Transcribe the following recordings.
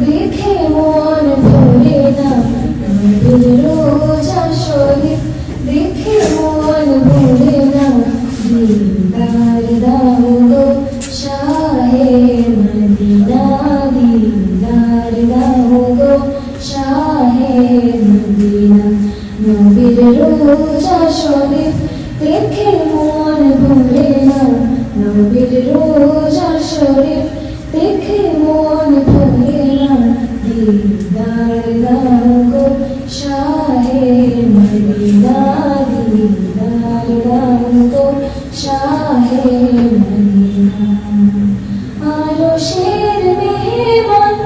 দেখে মন ভরে দেখে মন ভরে না দিদার দাও গো শাহে মদিনা দিদার দাও গো শাহে মদিনা নবীর রোজা দেখে মন শরীফ দেখে মন ভরে না। দিদার দাও গো শাহে মদিনা দিদার দাও গো শাহে মদিনা আরও শের মেহমান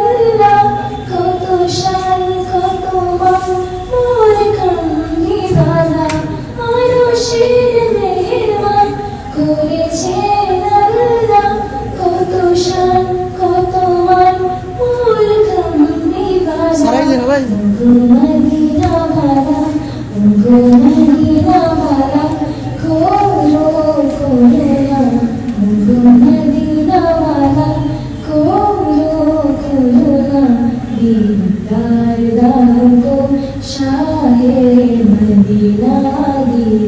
আল্লাহ কত শান কামনি বালা আরও শের করেছেন আল্লাহ কত শান কত মান বালা দিন ভাই মদিনা ভালা মদিনা ভালা করো করোনা মদিনা ভালা করো করোনা দিদার দাও শাহে মদিনা দিদার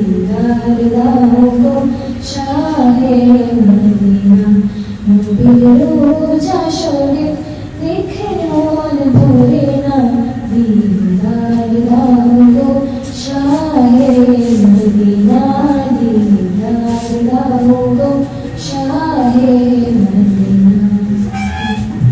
রোজা শরীর দেখে মন ভরে না। দিদার দাও শাহে মদিনা দিদার দাও শাহে মদিনা।